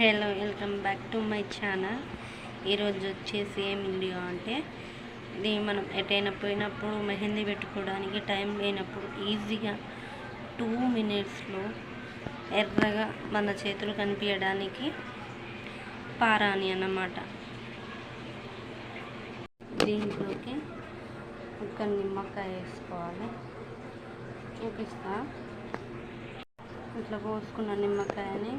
Hello welcome back to my channel. ఈరోజు వచ్చేసి ఏం వీడియో అంటే ఇది మనం ఎటైనా పోయినప్పుడు మెహందీ పెట్టుకోవడానికి టైం లేనప్పుడు ఈజీగా టూ మినిట్స్లో ఎర్రగా మన చేతులు కనిపించడానికి పారాని అన్నమాట. దీంట్లోకి ఒక నిమ్మకాయ వేసుకోవాలి. చూపిస్తా. ఇట్లా కోసుకున్న నిమ్మకాయని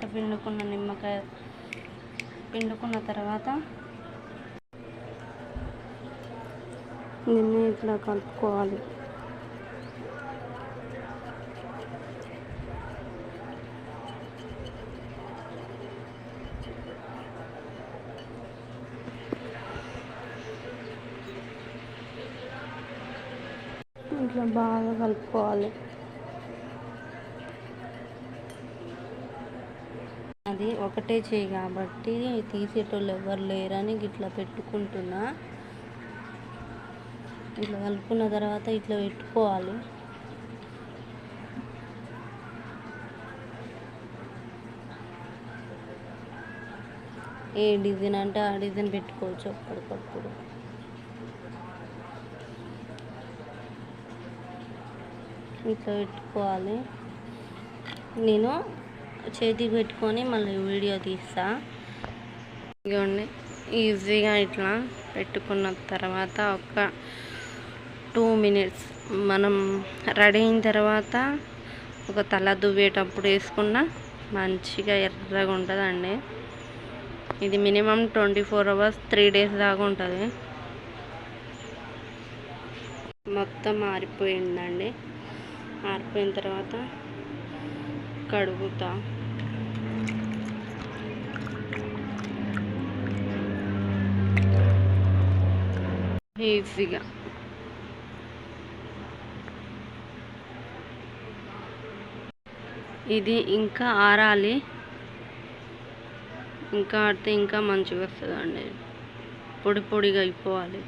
ఇంత పిండుకున్న నిమ్మకాయ పిండుకున్న తర్వాత దీన్ని ఇట్లా కలుపుకోవాలి. ఇట్లా బాగా కలుపుకోవాలి. అది ఒకటే చేయి కాబట్టి తీసేటోళ్ళు ఎవరు లేరని ఇట్లా పెట్టుకుంటున్నా. ఇట్లా కలుపుకున్న తర్వాత ఇట్లా పెట్టుకోవాలి. ఏ డిజైన్ అంటే ఆ డిజైన్ పెట్టుకోవచ్చు అప్పటికప్పుడు ఇట్లా పెట్టుకోవాలి. నేను చేతికి పెట్టుకొని మళ్ళీ వీడియో తీస్తా. ఇదిగోండి ఈజీగా ఇట్లా పెట్టుకున్న తర్వాత ఒక టూ మినిట్స్ మనం రెడీ అయిన తర్వాత ఒక తల దువ్వేటప్పుడు వేసుకున్న మంచిగా ఎర్రగా ఉంటుందండి. ఇది minimum twenty four hours three days దాకా ఉంటుంది. మొత్తం ఆరిపోయిందండి ఆరిపోయిన తర్వాత కడుగుతా. ఈజీగా ఇది ఇంకా ఆరాలి. ఇంకా ఆడితే ఇంకా మంచిగా వస్తుందండి. పొడి పొడిగా అయిపోవాలి.